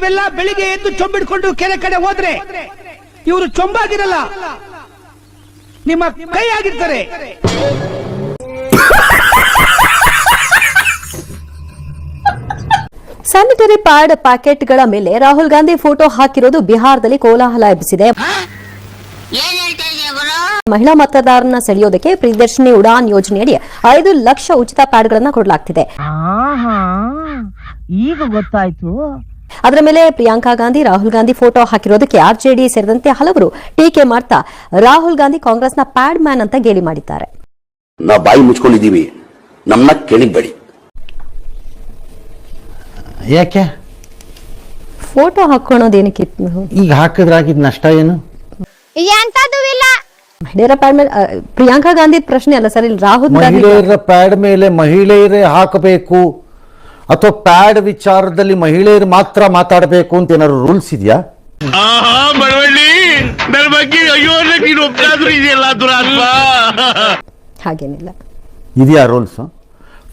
ನೀವೆಲ್ಲ ಬೆಳಿಗ್ಗೆ ಎದ್ದು ಚೊಂಬಿಡ್ಕೊಂಡು ಕೆರೆ ಕಡೆ ಹೋದ್ರೆ ಇವರು ಚೊಂಬಾಗಿರಲ್ಲ. ನಿಮ್ಮ ಕೈ ಆಗಿರ್ತಾರೆ. ಸ್ಯಾನಿಟರಿ ಪ್ಯಾಡ್ ಪ್ಯಾಕೆಟ್ಗಳ ಮೇಲೆ ರಾಹುಲ್ ಗಾಂಧಿ ಫೋಟೋ ಹಾಕಿರೋದು ಬಿಹಾರದಲ್ಲಿ ಕೋಲಾಹಲ ಎಬ್ಬಿಸಿದೆ. ಮಹಿಳಾ ಮತದಾರನ ಸೆಳೆಯೋದಕ್ಕೆ ಪ್ರಿಯದರ್ಶಿನಿ ಉಡಾನ್ ಯೋಜನೆಯಡಿ ಐದು ಲಕ್ಷ ಉಚಿತ ಪ್ಯಾಡ್ಗಳನ್ನ ಕೊಡಲಾಗ್ತಿದೆ. ಈಗ ಗೊತ್ತಾಯ್ತು. ಅದರ ಮೇಲೆ ಪ್ರಿಯಾಂಕಾ ಗಾಂಧಿ ರಾಹುಲ್ ಗಾಂಧಿ ಫೋಟೋ ಹಾಕಿರೋದಕ್ಕೆ ಆರ್ಜೆಡಿ ಸೇರಿದಂತೆ ಹಲವರು ಟೀಕೆ ಮಾಡ್ತಾ ರಾಹುಲ್ ಗಾಂಧಿ ಕಾಂಗ್ರೆಸ್ನ ಪ್ಯಾಡ್ ಮ್ಯಾನ್ ಅಂತ ಗೇಲಿ ಮಾಡಿದ್ದಾರೆ. ನಾವು ಬಾಯಿ ಮುಚ್ಕೊಂಡಿದ್ದೀವಿ. ನಮ್ಮನ್ನ ಕೆಣಿಬೇಡಿ ಯಾಕೆ? ಫೋಟೋ ಹಾಕೋಣೋದೇನಕ್ಕಿತ್ತು ಈಗ ಹಾಕಿದ್ರೆ ಆಗಿದ್ ನಷ್ಟ ಏನು? ಎಂತದೂ ಇಲ್ಲ. ಮಹಿಳೆಯರ ಪ್ಯಾಡ್ ಮೇಲೆ ಆ, ಪ್ರಿಯಾಂಕಾ ಗಾಂಧಿ ಪ್ರಶ್ನೆ ಅಲ್ಲ ಸರ್ ಇಲ್ಲಿ ರಾಹುಲ್ ಗಾಂಧಿ ಮಹಿಳೆಯರ ಪ್ಯಾಡ್ ಮೇಲೆ ಮಹಿಳೆಯರೇ ಹಾಕಬೇಕು. ಅಥವಾ ಪ್ಯಾಡ್ ವಿಚಾರದಲ್ಲಿ ಮಹಿಳೆಯರು ಮಾತ್ರ ಮಾತಾಡಬೇಕು ಅಂತ ಏನಾದ್ರು ರೂಲ್ಸ್ ಇದೆಯಾ? ಹಾಗೇನಿಲ್ಲ. ಇದೆಯಾ ರೂಲ್ಸ್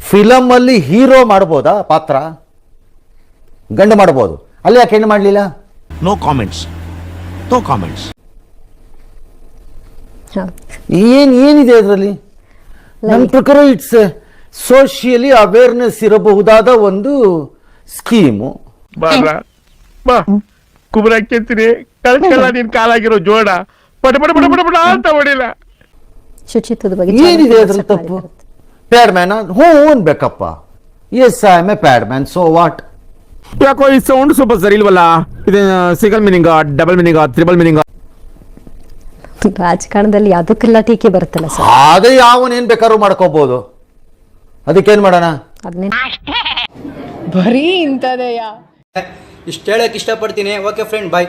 ಫಿಲಮ್ ಅಲ್ಲಿ ಹೀರೋ ಮಾಡ್ಬೋದಾ ಪಾತ್ರ? ಗಂಡು ಮಾಡ್ಬೋದು. ಅಲ್ಲಿ ಯಾಕೆ ಹೆಣ್ಣು ಮಾಡಲಿಲ್ಲ? No comments no comments. ಏನ್ ಏನಿದೆ ಅದರಲ್ಲಿ? ನನ್ನ ಪ್ರಕಾರ ಇಟ್ಸ್ ಸೋಷಿಯಲಿ ಅವೇರ್ನೆಸ್ ಇರಬಹುದಾದ ಒಂದು ಸ್ಕೀಮು. ಬಾರ ಬಾ ಕುಬ್ರಕ್ಕೆಂತೀನಿ ಕಳ್ಸಲ್ಲ ನಿನ್ ಕಾಲಾಗಿರೋ ಜೋಡ. ಪಟ ಪಟ ಪಟ ಪಟ ಪಟ ಅಂತ ಹೊಡಿಲ್ಲ. ಶುಚಿತ್ವದ ಬಗ್ಗೆ ಏನಿದೆ ಚೆನ್ನಾಗಿ ತಪ್ಪು? ಪ್ಯಾಡ್ ಮ್ಯಾನ್ ಹ್ಞೂ ಅನ್ಬೇಕಪ್ಪ yes I am a pad man so what ಯಾಕೋ ಈ ಸೌಂಡ್ ಸ್ವಲ್ಪ ಸರಿ ಇಲ್ವಲ್ಲ? ಇದು single meaning double meaning triple meaning ರಾಜಕಾರಣದಲ್ಲಿ ಯಾವ್ದಕ್ಕೆಲ್ಲ ಟೀಕೆ ಬರುತ್ತಲ್ಲ ಸರ್? ಅದೇ ಯಾವನೇನ್ ಬೇಕಾದ್ರೂ ಮಾಡ್ಕೋಬಹುದು ಅದಕ್ಕೇನ್ ಮಾಡೋಣ? ಬರೀ ಅದನ್ನೇ ಇಷ್ಟ ಹೇಳಕ್ಕೆ ಇಷ್ಟಪಡ್ತೀನಿ. Okay friend bye